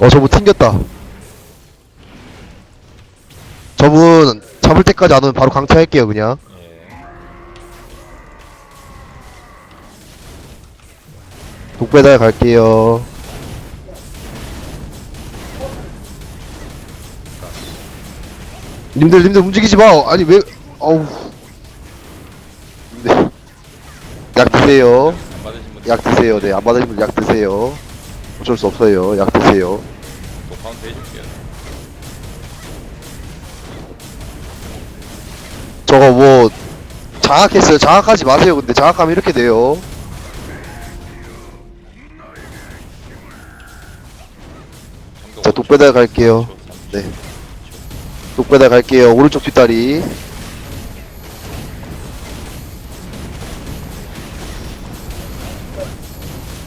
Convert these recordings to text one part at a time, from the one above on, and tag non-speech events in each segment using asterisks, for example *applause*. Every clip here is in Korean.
어 저분 튕겼다. 저분 잡을 때까지 안 오면 바로 강퇴할게요 그냥. 예. 독배달 갈게요. 님들 님들 움직이지 마 아니 왜 어우. 네. 약 드세요. 안 받으신 분약 드세요. 네안 받으시면 약 드세요. 어쩔 수 없어요. 약 드세요 또 카운트 해줄게요. 저거 뭐 장악했어요. 장악하지 마세요. 근데 장악하면 이렇게 돼요. 자 독배달 갈게요. 네. 독배달 갈게요. 오른쪽 뒷다리.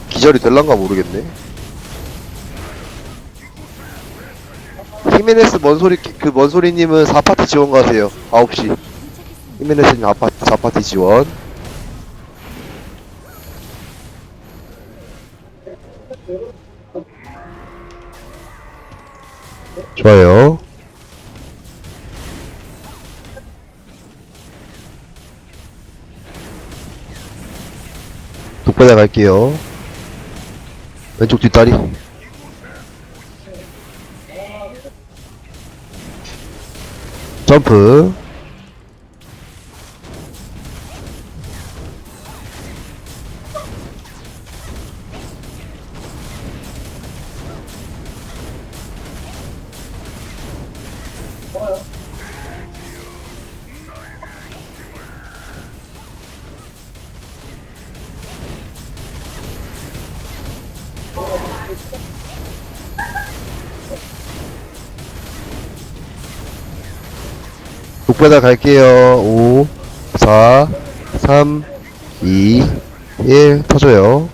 기절이 될란가 모르겠네 히메네스 먼소리 그 먼소리님은 4파티 지원 가세요. 9시. 히메네스님 4파티, 4파티 지원. 좋아요. 독바다 갈게요. 왼쪽 뒷다리 점프 독배달 갈게요. 5, 4, 3, 2, 1 터져요.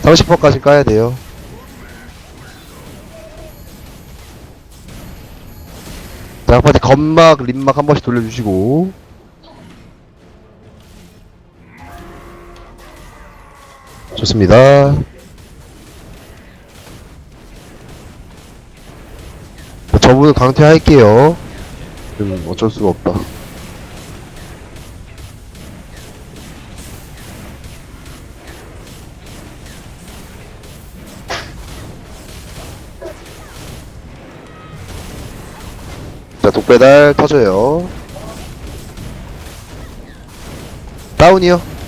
30%까지 까야 돼요. 자, 아파트 건막, 림막 한 번씩 돌려주시고. 좋습니다. 저분은 강퇴할게요. 음, 어쩔 수가 없다. 자, 독배달 터져요. 다운이요.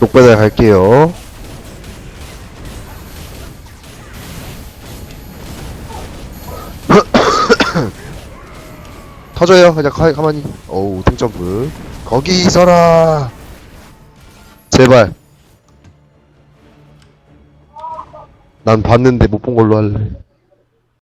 독배달 갈게요. *coughs* 터져요. 그냥 가, 가만히. 어우, 탱점프. 거기 있어라. 제발. 난 봤는데 못 본 걸로 할래.